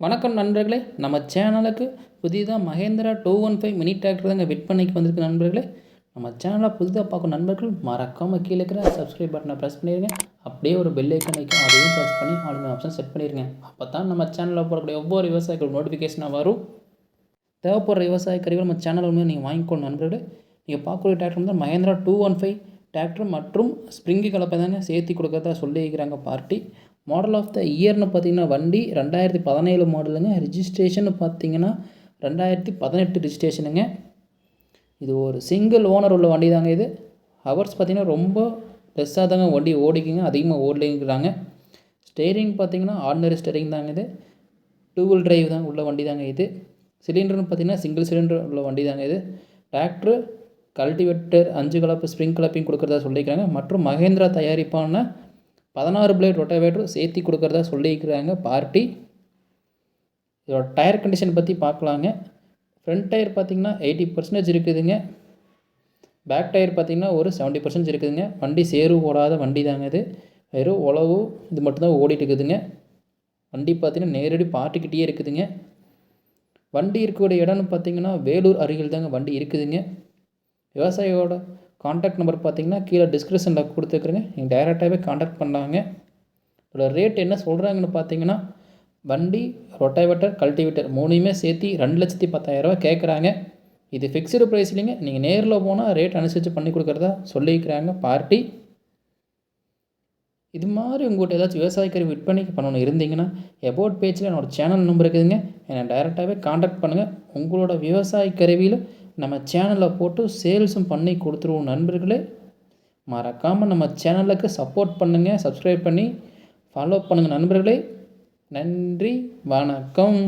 வணக்கம் நண்பர்களே நம்ம சேனலுக்கு புதிதாக Mahindra two one five mini tractor தாங்க விற்பனைக்கு வந்திருக்கு நண்பர்களே. நம்ம சேனலை புதிதாக பார்க்கும் நண்பர்கள் மறக்காமல் கீழே இருக்கிற சப்ஸ்கிரைப் பட்டனை ப்ரெஸ் பண்ணிடுங்க அப்படியே ஒரு பெல் ஐக்கன் வைக்கும் அதையும் ப்ரெஸ் பண்ணி ஆளுங்க ஆப்ஷன் செட் பண்ணிடுங்க அப்போ தான் நம்ம சேனலில் போடக்கூடிய ஒவ்வொரு விவசாயிகள் நோட்டிஃபிகேஷனாக வரும். தேவைப்படுற விவசாய கருவிகள் நம்ம சேனல் வந்து நீங்கள் வாங்கிக்கணும் நண்பர்களே. நீங்கள் பார்க்கக்கூடிய டிராக்டர் வந்து Mahindra two one five tractor மற்றும் ஸ்ப்ரிங்கு கலப்பை தாங்க சேர்த்தி கொடுக்கறதா சொல்லியிருக்கிறாங்க பார்ட்டி. மாடல் ஆஃப் த இயர்னு பார்த்தீங்கன்னா வண்டி ரெண்டாயிரத்தி பதினேழு மாடலுங்க ரிஜிஸ்ட்ரேஷன் பார்த்தீங்கன்னா ரெண்டாயிரத்தி பதினெட்டு ரிஜிஸ்ட்ரேஷனுங்க இது ஒரு சிங்கிள் ஓனர் உள்ள வண்டி தாங்க இது. ஹவர்ஸ் பார்த்தீங்கன்னா ரொம்ப லெஸ்ஸாக தாங்க வண்டி ஓடிக்குங்க. அதிகமாக ஓடலைங்கிறாங்க. ஸ்டேரிங் பார்த்தீங்கன்னா ஆர்டினரி ஸ்டேரிங் தாங்க இது. டூ வீல் டிரைவ் தான் உள்ள வண்டி தாங்க இது. சிலிண்டர்னு பார்த்தீங்கன்னா சிங்கிள் சிலிண்டர் உள்ள வண்டி தாங்க இது. டிராக்டர் கல்டிவேட்டர் அஞ்சு கலப்பு ஸ்ப்ரிங் கலப்பையும் கொடுக்குறதா சொல்லிக்கிறாங்க மற்றும் மகேந்திரா தயாரிப்பான பதினாறு பிளேட் ரொட்டாவேட்டர் சேர்த்தி கொடுக்குறதா சொல்லியிருக்கிறாங்க. பார்ட்டி. இதோட டயர் கண்டிஷன் பற்றி பார்க்கலாங்க. ஃப்ரண்ட் டயர் பார்த்தீங்கன்னா எயிட்டி பர்சன்டேஜ் இருக்குதுங்க. பேக் டயர் பார்த்திங்கன்னா ஒரு செவன்ட்டி பர்சன்டேஜ் இருக்குதுங்க. வண்டி சேரு ஓடாத வண்டி தாங்க இது. வெறும் உழவு இது மட்டும்தான் ஓடிட்டு இருக்குதுங்க. வண்டி பார்த்தீங்கன்னா நேரடி பார்ட்டிக்கிட்டே இருக்குதுங்க. வண்டி இருக்கக்கூடிய இடம்னு பார்த்தீங்கன்னா வேலூர் அருகில் தாங்க வண்டி இருக்குதுங்க. விவசாயியோட காண்டாக்ட் நம்பர் பார்த்தீங்கன்னா கீழே டிஸ்கிரிப்ஷனில் கொடுத்துருக்குறேங்க. நீங்கள் டைரெக்டாகவே காண்டாக்ட் பண்ணாங்க இதோட ரேட் என்ன சொல்கிறாங்கன்னு பார்த்தீங்கன்னா வண்டி ரொட்டாவேட்டர் கல்டிவேட்டர் மூணுமே சேர்த்து ரெண்டு லட்சத்தி பத்தாயிரரூவா கேட்குறாங்க இது ஃபிக்ஸ்டு ப்ரைஸ் இல்லைங்க. நீங்கள் நேரில் போனால் ரேட் அனுசரித்து பண்ணி கொடுக்குறதா சொல்லியிருக்கிறாங்க பார்ட்டி. இது மாதிரி உங்கள்கிட்ட ஏதாச்சும் விவசாய கருவி விற்பனைக்கு பண்ணணும் இருந்தீங்கன்னா எபோட் பேஜில் என்னோடய சேனல் நம்பர் இருக்குதுங்க. என்னை டைரெக்டாகவே காண்டாக்ட் பண்ணுங்கள் உங்களோட விவசாய கருவியில் நம்ம சேனலில் போட்டு சேல்ஸும் பண்ணி கொடுத்துருவோம் நண்பர்களே. மறக்காமல் நம்ம சேனலுக்கு சப்போர்ட் பண்ணுங்கள் சப்ஸ்கிரைப் பண்ணி ஃபாலோ பண்ணுங்கள் நண்பர்களே. நன்றி வணக்கம்.